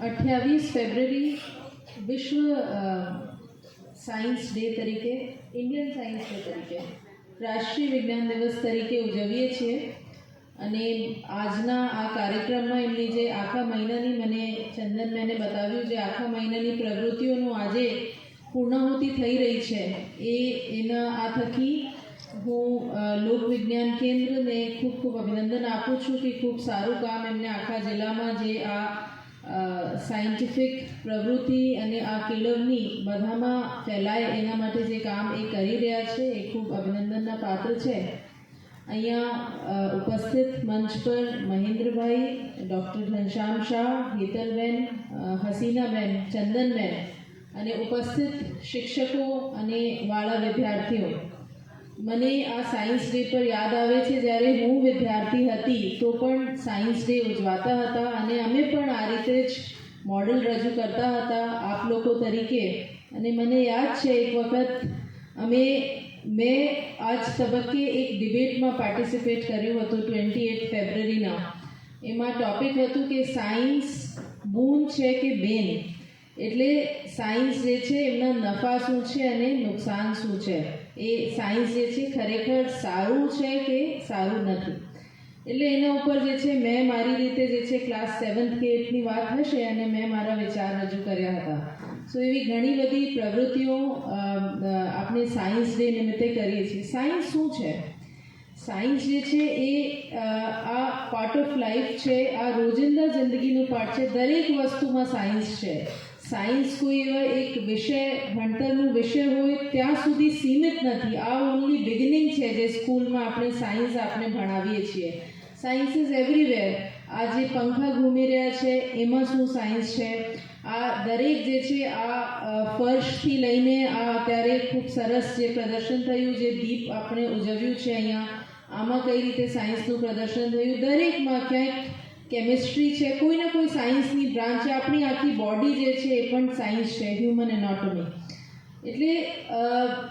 અઠ્યાવીસ ફેબ્રુઆરી વિશ્વ સાયન્સ ડે તરીકે ઇન્ડિયન સાયન્સ ડે તરીકે રાષ્ટ્રીય વિજ્ઞાન દિવસ તરીકે ઉજવીએ છીએ અને આજના આ કાર્યક્રમમાં એમની જે આખા મહિનાની મને ચંદનબેને બતાવ્યું જે આખા મહિનાની પ્રવૃત્તિઓનું આજે પૂર્ણાહુતિ થઈ રહી છે એ એના આ થકી હું લોકવિજ્ઞાન કેન્દ્રને ખૂબ ખૂબ અભિનંદન આપું છું કે ખૂબ સારું કામ એમને આખા જિલ્લામાં જે આ સાયન્ટિફિક પ્રવૃત્તિ અને આ કેળવણી બધામાં ફેલાય એના માટે જે કામ એ કરી રહ્યા છે, એ ખૂબ અભિનંદનના પાત્ર છે. અહીંયા ઉપસ્થિત મંચ પર મહેન્દ્રભાઈ, ડૉક્ટર ઘનશ્યામ શાહ, હેતલબેન હસીનાબેન, ચંદનબેન અને ઉપસ્થિત શિક્ષકો અને વાળા વિદ્યાર્થીઓ. મને આ સાયન્સ ડે પર યાદ આવે છે જ્યારે હું વિદ્યાર્થી હતી, તો પણ સાયન્સ ડે ઉજવાતા હતા અને અમે પણ આ રીતે જ મોડલ રજૂ કરતા હતા આપ લોકો તરીકે. અને મને યાદ છે એક વખત અમે, મેં આજ તબક્કે એક ડિબેટમાં પાર્ટિસિપેટ કર્યું હતું ટ્વેન્ટી એટ ફેબ્રુઆરીના એમાં ટોપિક હતું કે સાયન્સ બૂન છે કે બેન એટલે સાયન્સ જે છે, એમના નફા શું છે અને નુકસાન શું છે? એ સાયન્સ જે છે ખરેખર સારું છે કે સારું નથી? એટલે એના ઉપર જે છે મેં મારી રીતે જે છે ક્લાસ સેવન્થ કે એટની વાત હશે અને મેં મારા વિચાર રજૂ કર્યા હતા. સો એવી ઘણી બધી પ્રવૃત્તિઓ આપણે સાયન્સ ડે નિમિત્તે કરીએ છીએ. સાયન્સ શું છે? સાયન્સ જે છે એ આ પાર્ટ ઓફ લાઈફ છે, આ રોજિંદા જિંદગીનું પાર્ટ છે. દરેક વસ્તુમાં સાયન્સ છે. સાયન્સ કોઈ એવા એક વિષય, ભણતરનું વિષય હોય, ત્યાં સુધી સીમિત નથી. આ ઓનલી બિગિનિંગ છે જે સ્કૂલમાં આપણે સાયન્સ આપણે ભણાવીએ છીએ. સાયન્સ ઇઝ એવરીવેર આ જે પંખા ઘૂમી રહ્યા છે, એમાં શું સાયન્સ છે? આ દરેક જે છે, આ ફર્શથી લઈને આ અત્યારે ખૂબ સરસ જે પ્રદર્શન થયું, જે દીપ આપણે ઉજવ્યું છે અહીંયા, આમાં કઈ રીતે સાયન્સનું પ્રદર્શન થયું, દરેકમાં ક્યાંક કેમિસ્ટ્રી છે, કોઈ ને કોઈ સાયન્સની બ્રાન્ચ છે, આપણી આખી બોડી જે છે એ પણ સાયન્સ છે હ્યુમન એનાટોમી એટલે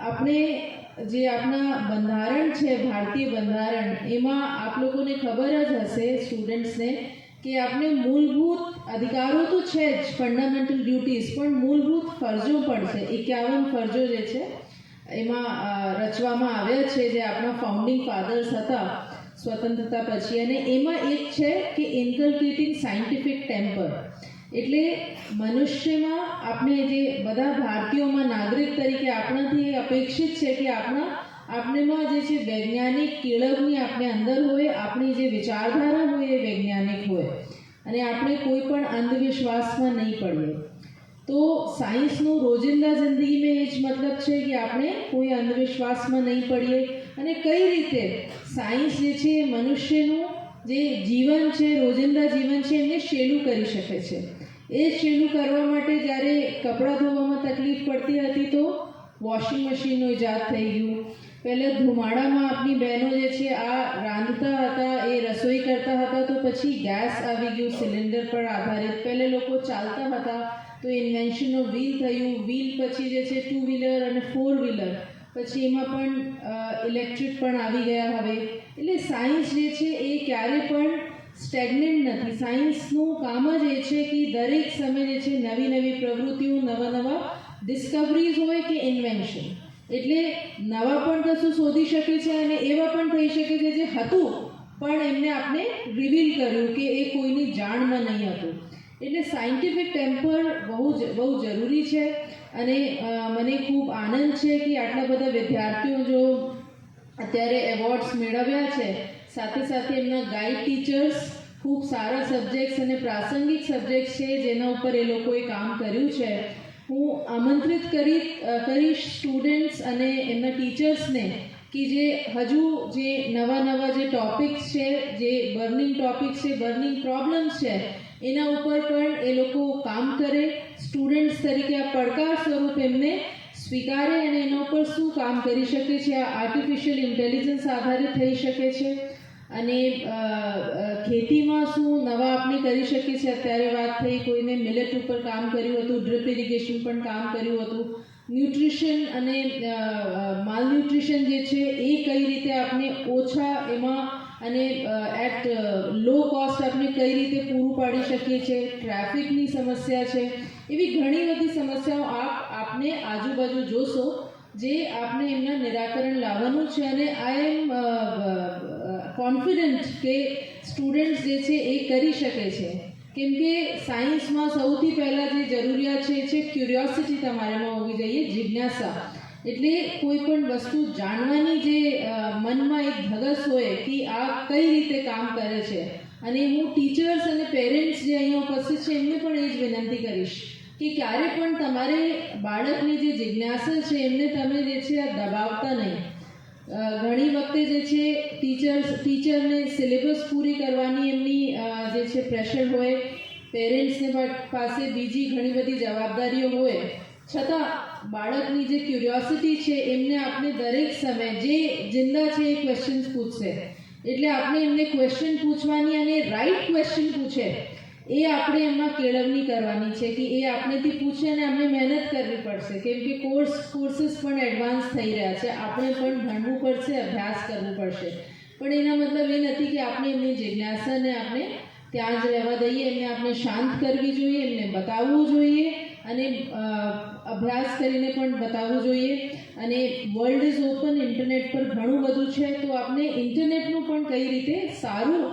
આપણે જે આપણા બંધારણ છે, ભારતીય બંધારણ, એમાં આપ લોકોને ખબર જ હશે સ્ટુડન્ટ્સને કે આપણે મૂળભૂત અધિકારો તો છે જ ફંડામેન્ટલ ડ્યુટીઝ પણ મૂળભૂત ફરજો પણ છે. એકાવન ફરજો જે છે, એમાં રચવામાં આવ્યા છે, જે આપણા ફાઉન્ડિંગ ફાધર્સ હતા. સ્વતંત્રતા પછી. અને એમાં એક છે કે ઇન્કલ્કેટિંગ સાયન્ટિફિક ટેમ્પર એટલે મનુષ્યમાં આપણે જે બધા ભારતીયોમાં નાગરિક તરીકે આપણાથી અપેક્ષિત છે કે આપણા આપણેમાં જે છે વૈજ્ઞાનિક કેળવણી આપણે અંદર હોય, આપણી જે વિચારધારા હોય એ વૈજ્ઞાનિક હોય. અને આપણે કોઈ પણ અંધવિશ્વાસમાં નહીં પડીએ. તો સાયન્સનું રોજિંદા જિંદગીમાં એ જ મતલબ છે કે આપણે કોઈ અંધવિશ્વાસમાં નહીં પડીએ. અને કઈ રીતે? સાયન્સ જે છે, એ મનુષ્યનું જે જીવન છે, રોજિંદા જીવન છે, એને શેલું કરી શકે છે. એ શેલું કરવા માટે જ્યારે કપડાં ધોવામાં તકલીફ પડતી હતી તો વોશિંગ મશીનનો ઇજાદ થઈ ગયું. પહેલાં ધુમાડામાં આપણી બહેનો જે છે, આ રાંધતા હતા, એ રસોઈ કરતા હતા, તો પછી ગેસ આવી ગયું, સિલિન્ડર પર આધારિત. પહેલે લોકો ચાલતા હતા, તો ઇન્વેન્શનનું વ્હીલ થયું. વ્હીલ પછી જે છે ટુ વ્હીલર અને ફોર વ્હીલર પછી એમાં પણ ઇલેક્ટ્રિક પણ આવી ગયા હવે. એટલે સાયન્સ જે છે એ ક્યારે પણ સ્ટેગ્નેન્ટ નથી. સાયન્સનું કામ જ એ છે કે દરેક સમય જે છે નવી નવી પ્રવૃત્તિઓ, નવા નવા ડિસ્કવરીઝ હોય કે ઇન્વેન્શન એટલે નવા પણ કશું શોધી શકે છે અને એવા પણ થઈ શકે છે જે હતું, પણ એમને આપણે રિવીલ કર્યું કે એ કોઈની જાણમાં નહીં હતું. એટલે સાયન્ટિફિક ટેમ્પર બહુ બહુ જરૂરી છે. અને મને ખૂબ આનંદ છે કે આટલા બધા વિદ્યાર્થીઓ જો અત્યારે એવોર્ડ્સ મેળવ્યા છે. સાથે સાથે એમના ગાઈડ ટીચર્સ ખૂબ સારા સબ્જેક્ટ્સ અને પ્રાસંગિક સબ્જેક્ટ્સ છે જેના ઉપર એ લોકોએ કામ કર્યું છે. હું આમંત્રિત કરી કરીશ સ્ટુડન્ટ્સ અને એમના ટીચર્સને કે જે હજુ જે નવા નવા જે ટોપિક્સ છે, જે બર્નિંગ ટોપિક્સ છે બર્નિંગ પ્રોબ્લેમ્સ છે, એના ઉપર પણ એ લોકો કામ કરે સ્ટુડન્ટ્સ તરીકે આ પડકાર સ્વરૂપ એમને સ્વીકારે અને એના ઉપર શું કામ કરી શકે છે? આ આર્ટિફિશિયલ ઇન્ટેલિજન્સ આધારિત થઈ શકે છે. અને ખેતીમાં શું નવા આપણે કરી શકીએ છીએ અત્યારે વાત થઈ કોઈને મિલેટ ઉપર કામ કર્યું હતું ડ્રીપ ઇરિગેશન પણ કામ કર્યું હતું. ન્યુટ્રિશન અને માલ ન્યુટ્રિશન જે છે, એ કઈ રીતે આપણે ઓછા એમાં અને એટ લો કોસ્ટ આપણે કઈ રીતે પૂરું પાડી શકીએ છીએ ટ્રાફિકની સમસ્યા છે, એવી ઘણી બધી સમસ્યાઓ આપ, આપને આજુબાજુ જોશો, જે આપને એમના નિરાકરણ લાવવાનું છે અને આઈ એમ કોન્ફિડન્ટ કે સ્ટુડન્ટ્સ જે છે એ કરી શકે છે. કેમ કે સાયન્સમાં સૌથી પહેલાં જે જરૂરિયાત છે એ છે ક્યુરિયોસિટી તમારામાં હોવી જોઈએ, જિજ્ઞાસા. એટલે કોઈ પણ વસ્તુ જાણવાની જે મનમાં એક ધગસ હોય કે આ કઈ રીતે કામ કરે છે. અને હું ટીચર્સ અને પેરેન્ટ્સ જે અહીંયા ઉપસ્થિત છે, એમને પણ એ જ વિનંતી કરીશ કે ક્યારે પણ તમારે બાળકની જે જિજ્ઞાસા છે, એમને તમે જે છે, આ દબાવતા નહીં. ઘણી વખતે જે છે ટીચર્સ ટીચરને સિલેબસ પૂરી કરવાની એમની જે છે પ્રેશર હોય. પેરેન્ટ્સને પાસે બીજી ઘણી બધી જવાબદારીઓ હોય. છતાં બાળકની જે ક્યુરિયોસિટી છે, એમને આપણે દરેક સમય જે જિંદા છે એ ક્વેશ્ચન્સ પૂછશે. એટલે આપણે એમને ક્વેશ્ચન પૂછવાની અને રાઈટ ક્વેશ્ચન પૂછે, એ આપણે એમાં કેળવણી કરવાની છે કે એ આપણેથી પૂછે અને આપણે મહેનત કરવી પડશે. કેમ કે કોર્સ કોર્સીસ પણ એડવાન્સ થઈ રહ્યા છે. આપણે પણ ભણવું પડશે, અભ્યાસ કરવું પડશે. પણ એના મતલબ એ નથી કે આપણે એમની જિજ્ઞાસાને આપણે ત્યાં જ રહેવા દઈએ, એમને આપણે શાંત કરવી જોઈએ, એમને બતાવવું જોઈએ. અને અભ્યાસ કરીને પણ બતાવવું જોઈએ. અને વર્લ્ડ ઇઝ ઓપન ઇન્ટરનેટ પર ઘણું બધું છે. તો આપણે ઇન્ટરનેટનું પણ કઈ રીતે સારું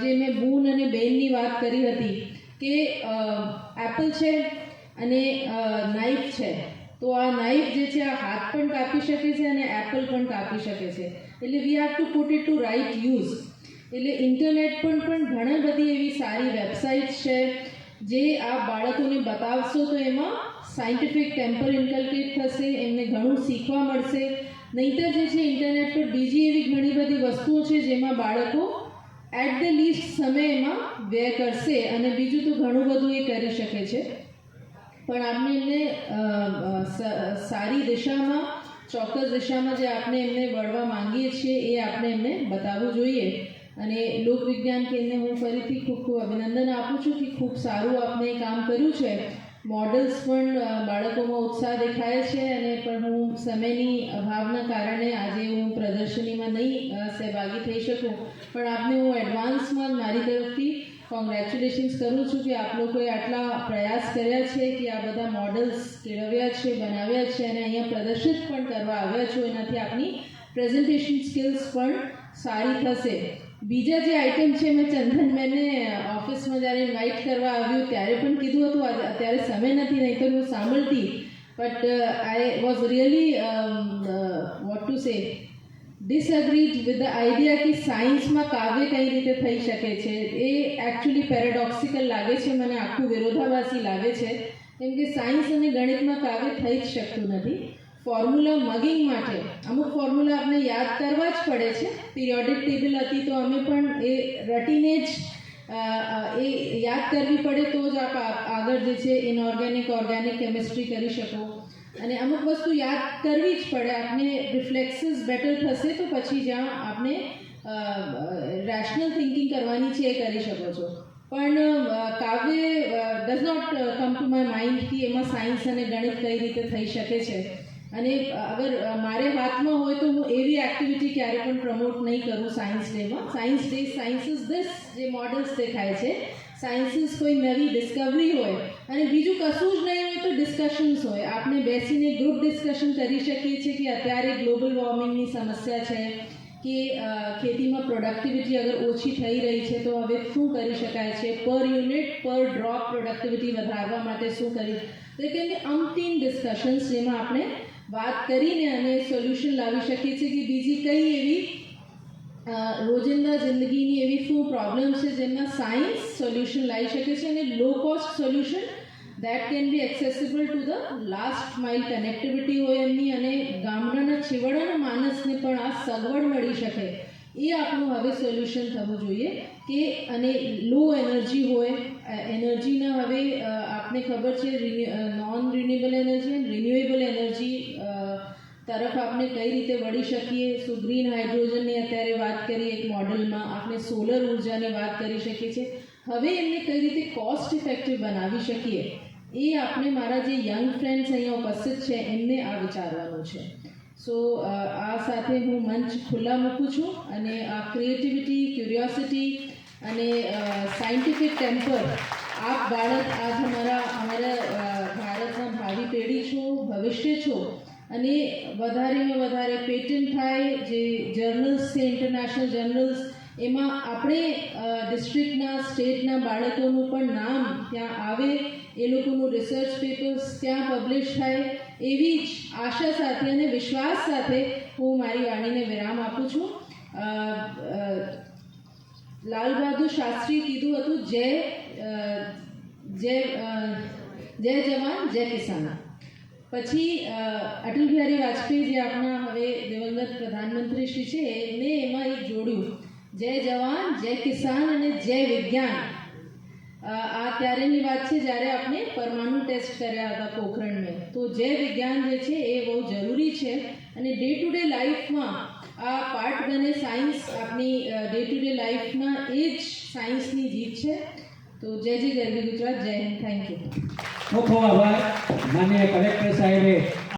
જે મેં બૂન અને બેનની વાત કરી હતી કે એપલ છે અને નાઇફ છે. તો આ નાઇફ જે છે, આ હાથ પણ કાપી શકે છે અને એપલ પણ કાપી શકે છે. એટલે we have to put it to right use એટલે ઇન્ટરનેટ પર પણ ઘણા બધી એવી સારી વેબસાઇટ્સ છે. જે આ બાળકોને બતાવશો તો એમાં સાયન્ટિફિક ટેમ્પર ઇન્કલ્કેટ થશે, એમને ઘણું શીખવા મળશે. નહીંતર જે છે ઇન્ટરનેટ પર બીજી એવી ઘણી બધી વસ્તુઓ છે જેમાં બાળકો એટ ધ લીસ્ટ સમય એમાં વ્યય કરશે અને બીજું તો ઘણું બધું એ કરી શકે છે. પણ આપણે એમને સારી દિશામાં, ચોક્કસ દિશામાં જે આપણે એમને વળવા માંગીએ છીએ એ આપણે એમને બતાવવું જોઈએ. અને લોકવિજ્ઞાન કેન્દ્રને હું ફરીથી ખૂબ ખૂબ અભિનંદન આપું છું કે ખૂબ સારું આપણે કામ કર્યું છે. મોડલ્સ પણ બાળકોમાં ઉત્સાહ દેખાય છે અને પણ હું સમયની અભાવના કારણે આજે હું પ્રદર્શનીમાં નહીં સહભાગી થઈ શકું. પણ આપને હું એડવાન્સમાં મારી તરફથી કોંગ્રેચ્યુલેશન્સ કરું છું કે આપ લોકોએ આટલા પ્રયાસ કર્યા છે કે આ બધા મોડલ્સ કેળવ્યા છે, બનાવ્યા છે અને અહીંયા પ્રદર્શિત પણ કરવા આવ્યા છો. એનાથી આપની પ્રેઝન્ટેશન સ્કિલ્સ પણ સારી થશે. બીજા જે આઇટમ છે, મેં ચંદન મેને ઓફિસમાં જ્યારે ઇન્વાઇટ કરવા આવ્યું, ત્યારે પણ કીધું હતું અત્યારે સમય નથી, નહીં તો હું સાંભળતી. But I was really want to say disagreed with the idea કે સાયન્સમાં કાવ્ય કઈ રીતે થઈ શકે છે. એ એકચ્યુઅલી પેરાડોક્સિકલ લાગે છે, મને આખું વિરોધાભાસી લાગે છે. કેમ કે સાયન્સ અને ગણિતમાં કાવ્ય થઈ જ શકતું નથી. ફોર્મ્યુલા મગિંગ માટે અમુક ફોર્મ્યુલા આપણે યાદ કરવા જ પડે છે. પિરિયોડિક ટેબલ હતી તો અમે પણ એ રટીને જ એ યાદ કરવી પડે તો જ આપ આગળ જે છે ઇનઓર્ગેનિક ઓર્ગેનિક કેમિસ્ટ્રી કરી શકો. અને અમુક વસ્તુ યાદ કરવી જ પડે. આપને રિફ્લેક્સિસ બેટર થશે તો પછી જ્યાં આપણે રેશનલ થિંકિંગ કરવાની છે એ કરી શકો છો. પણ કાવ્ય does not come to my mind કે એમાં સાયન્સ અને ગણિત કઈ રીતે થઈ શકે છે. અને અગર મારે હાથમાં હોય તો હું એવી એક્ટિવિટી ક્યારે પણ પ્રમોટ નહીં કરું science ડેમાં science day science is this જે મોડલ્સ દેખાય છે. સાયન્સીસ કોઈ નવી ડિસ્કવરી હોય અને બીજું કશું જ નહીં હોય તો ડિસ્કશન્સ હોય. આપણે બેસીને ગ્રુપ ડિસ્કશન કરી શકીએ છીએ કે અત્યારે ગ્લોબલ વોર્મિંગની સમસ્યા છે કે ખેતીમાં પ્રોડક્ટિવિટી અગર ઓછી થઈ રહી છે તો હવે શું કરી શકાય છે? પર યુનિટ પર ડ્રોપ પ્રોડક્ટિવિટી વધારવા માટે શું કરી? તો કંઈ અમતીન ડિસ્કશન્સ જેમાં આપણે વાત કરીને અને સોલ્યુશન લાવી શકીએ છીએ કે બીજી કઈ એવી રોજિંદા જિંદગીની એવી શું પ્રોબ્લેમ છે જેમાં સાયન્સ સોલ્યુશન લાવી શકે છે અને low cost solution that can be accessible to the last mile connectivity હોય એમની અને ગામડાના છેવાડાના માણસને પણ આ સગવડ મળી શકે. એ આપણું હવે સોલ્યુશન થવું જોઈએ કે અને લો એનર્જી હોય એનર્જીના હવે આપને ખબર છે નોન રિન્યુએબલ એનર્જી અને રિન્યુએબલ એનર્જી તરફ આપણે કઈ રીતે વળી શકીએ? સો ગ્રીન હાઇડ્રોજનની અત્યારે વાત કરીએ એક મોડલમાં, આપણે સોલર ઉર્જાની વાત કરી શકીએ છીએ. હવે એમને કઈ રીતે કોસ્ટ ઇફેક્ટિવ બનાવી શકીએ? એ આપણે મારા જે યંગ ફ્રેન્ડ્સ અહીંયા ઉપસ્થિત છે, એમને આ વિચારવાનું છે. સો આ સાથે હું મંચ ખુલ્લા મૂકું છું અને આ ક્રિએટિવિટી ક્યુરિયોસિટી અને સાયન્ટિફિક ટેમ્પર આપ બાળક આજ અમારા અમારા અને વધારેમાં વધારે પેટન્ટ થાય જે જર્નલ્સ છે ઇન્ટરનેશનલ જર્નલ્સ એમાં આપણે ડિસ્ટ્રિક્ટના સ્ટેટના બાળકોનું પણ નામ ત્યાં આવે, એ લોકોનું રિસર્ચ પેપર્સ ત્યાં પબ્લિશ થાય, એવી જ આશા સાથે અને વિશ્વાસ સાથે હું મારી વાણીને વિરામ આપું છું. લાલ બહાદુર શાસ્ત્રી કીધું હતું, જય જય જય જવાન, જય કિસાન. પછી અટલ બિહારી વાજપેયી જે આપણા હવે દિવંગત પ્રધાનમંત્રી શ્રી છે, એમને એમાં એક જોડ્યું જય જવાન, જય કિસાન અને જય વિજ્ઞાન. આ ત્યારેની વાત છે, જ્યારે આપણે પરમાણુ ટેસ્ટ કર્યા હતા પોખરણમાં તો જય વિજ્ઞાન જે છે, એ બહુ જરૂરી છે. અને ડે ટુ ડે લાઈફમાં આ પાર્ટ બને સાયન્સ આપણી ડે ટુ ડે લાઈફના એ જ સાયન્સની જીત છે. તો જય જય ગરવી ગુજરાત, જય હિન્દ, થેન્ક યુ. ખૂબ ખૂબ આભાર માન્ય કલેક્ટર સાહેબે